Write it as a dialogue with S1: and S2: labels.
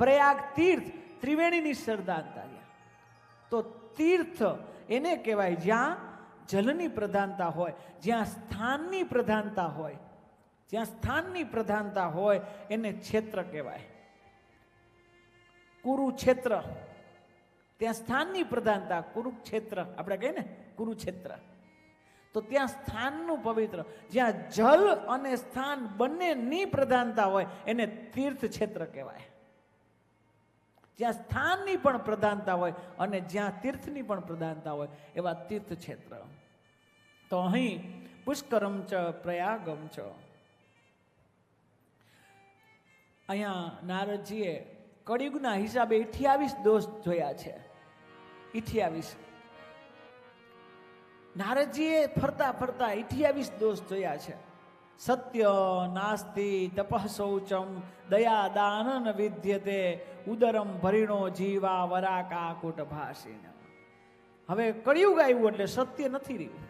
S1: પ્રયાગ તીર્થ ત્રિવેણીની શ્રદ્ધાંતા તો તીર્થ એને કહેવાય જ્યાં જલની પ્રધાનતા હોય, જ્યાં સ્થાનની પ્રધાનતા હોય, જ્યાં સ્થાનની પ્રધાનતા હોય એને ક્ષેત્ર કહેવાય. કુરુક્ષેત્ર. ત્યાં સ્થાનની પ્રધાનતા, કુરુક્ષેત્ર. આપણે કહીએ ને, કુરુક્ષેત્ર. તો ત્યાં સ્થાનનું પવિત્ર, જ્યાં જલ અને સ્થાન બંનેની પ્રધાનતા હોય એને તીર્થ ક્ષેત્ર કહેવાય. જ્યાં સ્થાનની પણ પ્રધાનતા હોય અને જ્યાં તીર્થની પણ પ્રધાનતા હોય એવા તીર્થ ક્ષેત્ર તો અહીં પુષ્કરમ ચ, પ્રયાગમ ચ. અહીંયા નારદજીએ કળિયુગના હિસાબે અઠ્યાવીસ દોષ જોયા છે. અઠ્યાવીસ નારદજીએ ફરતા ફરતા અઠ્યાવીસ દોષ જોયા છે. સત્ય નાસ્તિ તપઃ શૌચમ દયા દાનન વિદ્યતે ઉદરમ ભરીણો જીવા વરા કુટ ભાષીને હવે કળિયુગ આવ્યું એટલે સત્ય નથી રહ્યું